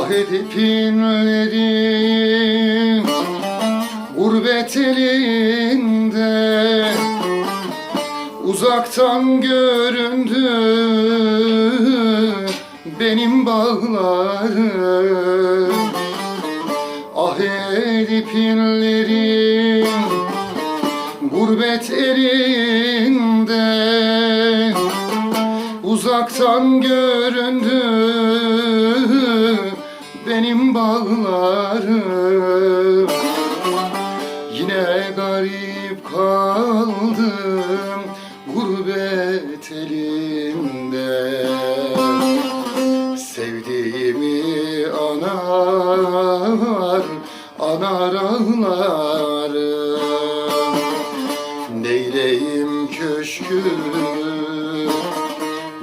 edip inlerim Gurbet elinde. Uzaktan göründü benim bağlarım. Ah edip inlerim Gurbet elinde. Uzaktan göründü benim bağlarım. Yine garip kaldım gurbet elinde Sevdiğimi anar, anar ağlarım Neyleyim köşkü,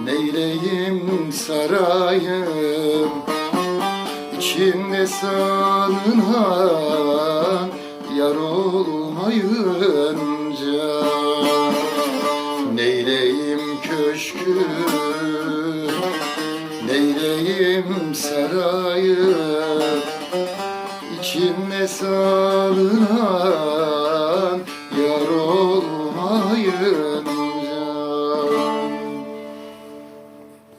neyleyim sarayım İçinde salınan yar olmayınca. Neyleyim köşkü, neyleyim sarayım İçinde salınan